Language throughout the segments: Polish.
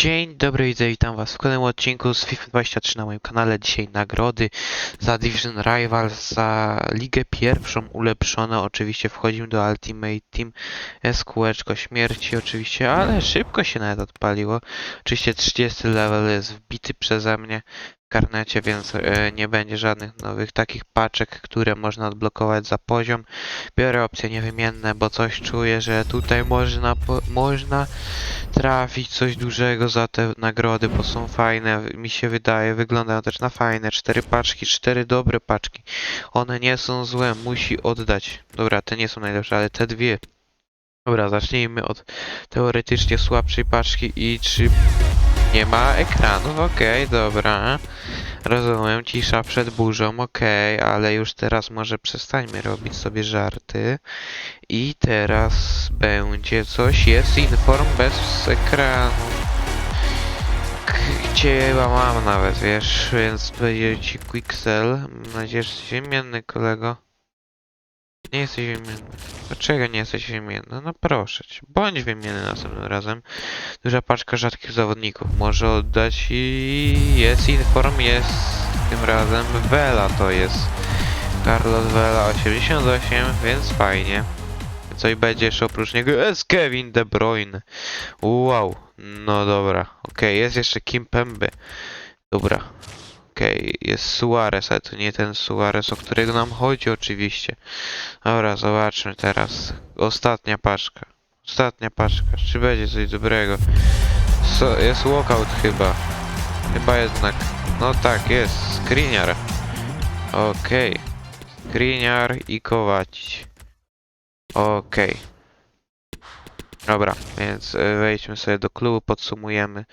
Dzień dobry, widzę, witam was w kolejnym odcinku z FIFA 23 na moim kanale. Dzisiaj nagrody za Division Rivals, za Ligę Pierwszą ulepszone. Oczywiście wchodzimy do Ultimate Team, jest śmierci oczywiście, ale szybko się nawet odpaliło. Oczywiście 30 level jest wbity przeze mnie karnecie, więc e, nie będzie żadnych nowych takich paczek, które można odblokować za poziom. Biorę opcje niewymienne, bo coś czuję, że tutaj można, można trafić coś dużego za te nagrody, bo są fajne, mi się wydaje, wyglądają też na fajne. Cztery paczki, cztery dobre paczki. One nie są złe, musi oddać. Dobra, te nie są najlepsze, ale te dwie. Dobra, zacznijmy od teoretycznie słabszej paczki i czy nie ma ekranów, okej, dobra. Rozumiem, cisza przed burzą, okej, ale już teraz może przestańmy robić sobie żarty. I teraz będzie coś, jest inform bez ekranu. Gdzie chyba mam nawet, wiesz, więc będzie ci quicksell. Mam nadzieję, że jesteś wymienny, kolego. Nie jesteś wymienny. Dlaczego nie jesteś wymienny? No proszę cię, bądź wymienny następnym razem. Duża paczka rzadkich zawodników może oddać i jest inform, jest tym razem Vela to jest. Carlos Vela 88, więc fajnie. Coś będzie jeszcze oprócz niego. Jest Kevin De Bruyne. Wow. No dobra. Okej, jest jeszcze Kim Pembe. Dobra. Okej, jest Suarez, ale to nie ten Suarez, o którego nam chodzi oczywiście. Dobra, zobaczmy teraz. Ostatnia paczka. Ostatnia paczka. Czy będzie coś dobrego? So, jest walkout chyba. Chyba jednak. No tak, jest. Skriniar. Okej. Skriniar i Kowacic. Okej. Dobra, więc e, wejdźmy sobie do klubu, podsumujemy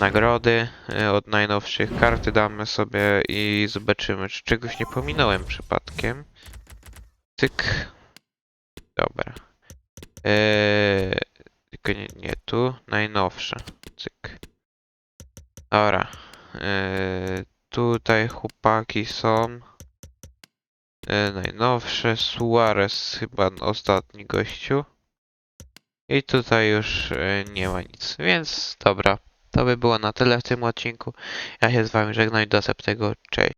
nagrody e, od najnowszych karty damy sobie i zobaczymy, czy czegoś nie pominąłem przypadkiem. Tyk. Dobra. Eee, tylko nie, nie tu. Najnowsze. Cyk. Dobra. Eee, tutaj chłopaki są. E, najnowsze. Suarez chyba ostatni gościu. I tutaj już e, nie ma nic. Więc dobra. To by było na tyle w tym odcinku. Ja się z wami żegnam i do następnego. Cześć.